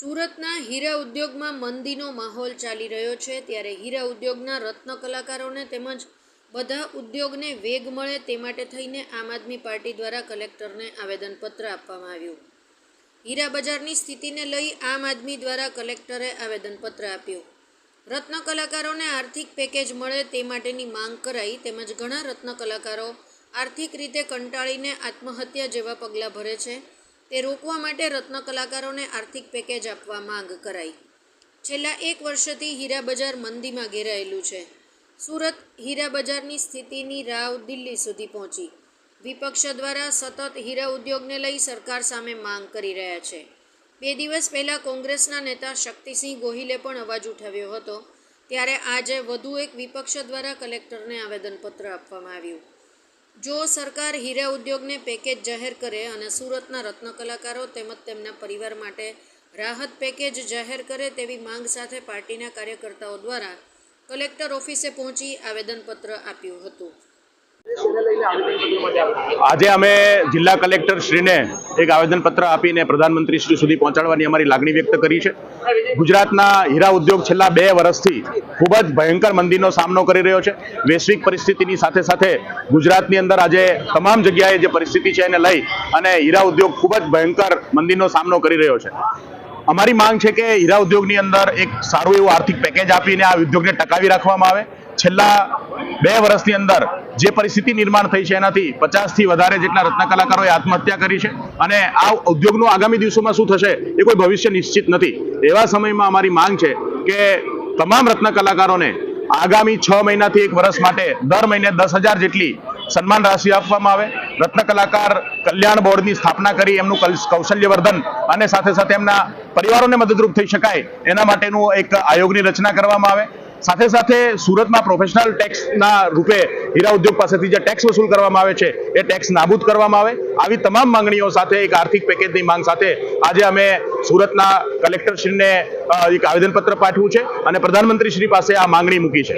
સુરતના હીરા ઉદ્યોગમાં મંદીનો માહોલ ચાલી રહ્યો છે. ત્યારે હીરા ઉદ્યોગના રત્ન કલાકારોને તેમજ બધા ઉદ્યોગને વેગ મળે તે માટે થઈને આમ આદમી પાર્ટી દ્વારા કલેક્ટરને આવેદનપત્ર આપવામાં આવ્યું. હીરા બજારની સ્થિતિને લઈ આમ આદમી દ્વારા કલેક્ટરે આવેદનપત્ર આપ્યું. રત્ન કલાકારોને આર્થિક પેકેજ મળે તે માટેની માંગ કરાઈ તેમજ ઘણા રત્ન કલાકારો આર્થિક રીતે કંટાળીને આત્મહત્યા જેવા પગલાં ભરે છે. તે રોકવા માટે રત્ન કલાકારોને આર્થિક પેકેજ આપવા માંગ કરાઈ. છેલ્લા એક વર્ષથી હીરા બજાર મંદીમાં ઘેરાયેલું છે. સુરત હીરા બજારની સ્થિતિની રાવ દિલ્હી સુધી પહોંચી. વિપક્ષ દ્વારા સતત હીરા ઉદ્યોગને લઈ સરકાર સામે માંગ કરી રહ્યા છે. બે દિવસ પહેલાં કોંગ્રેસના નેતા શક્તિસિંહ ગોહિલે પણ અવાજ ઉઠાવ્યો હતો. ત્યારે આજે વધુ એક વિપક્ષ દ્વારા કલેક્ટરને આવેદનપત્ર આપવામાં આવ્યું. જો સરકાર હીરા ઉદ્યોગને પેકેજ જાહેર કરે અને સુરતના રત્ન કલાકારો તેમજ તેમના પરિવાર માટે રાહત પેકેજ જાહેર કરે તેવી માંગ સાથે પાર્ટીના કાર્યકર્તાઓ દ્વારા કલેક્ટર ઓફિસે પહોંચી આવેદનપત્ર આપ્યું હતું. આજે અમે જિલ્લા કલેક્ટર શ્રીને એક આવેદનપત્ર આપીને પ્રધાનમંત્રી શ્રી સુધી પહોંચાડવાની અમારી લાગણી વ્યક્ત કરી છે. ગુજરાતના હીરા ઉદ્યોગ છેલ્લા બે વર્ષથી ખૂબ જ ભયંકર મંદીનો સામનો કરી રહ્યો છે. વૈશ્વિક પરિસ્થિતિની સાથે સાથે ગુજરાતની અંદર આજે તમામ જગ્યાએ જે પરિસ્થિતિ છે એને લઈ અને હીરા ઉદ્યોગ ખૂબ જ ભયંકર મંદીનો સામનો કરી રહ્યો છે. અમારી માંગ છે કે હીરા ઉદ્યોગની અંદર એક સારું એવું આર્થિક પેકેજ આપીને આ ઉદ્યોગને ટકાવી રાખવામાં આવે. છેલ્લા બે વર્ષની અંદર જે પરિસ્થિતિ નિર્માણ થઈ છે એનાથી પચાસથી વધારે જેટલા રત્ન કલાકારોએ આત્મહત્યા કરી છે અને આ ઉદ્યોગનું આગામી દિવસોમાં શું થશે એ કોઈ ભવિષ્ય નિશ્ચિત નથી. એવા સમયમાં અમારી માંગ છે કે તમામ રત્ન કલાકારોને આગામી છ મહિનાથી એક વર્ષ માટે દર મહિને દસ હજાર જેટલી સન્માન રાશિ આપવામાં આવે. રત્ન કલાકાર કલ્યાણ બોર્ડની સ્થાપના કરી એમનું કૌશલ્યવર્ધન અને સાથે સાથે એમના પરિવારોને મદદરૂપ થઈ શકાય એના માટેનું એક આયોગની રચના કરવામાં આવે. સાથે સાથે સુરતમાં પ્રોફેશનલ ટેક્સના રૂપે હીરા ઉદ્યોગ પાસેથી જે ટેક્સ વસૂલ કરવામાં આવે છે, એ ટેક્સ નાબૂદ કરવામાં આવે. આવી તમામ માંગણીઓ સાથે એક આર્થિક પેકેજની માંગ સાથે આજે અમે સુરતના કલેક્ટરશ્રીને એક આવેદનપત્ર પાઠવ્યું છે અને પ્રધાનમંત્રી શ્રી પાસે આ માંગણી મૂકી છે.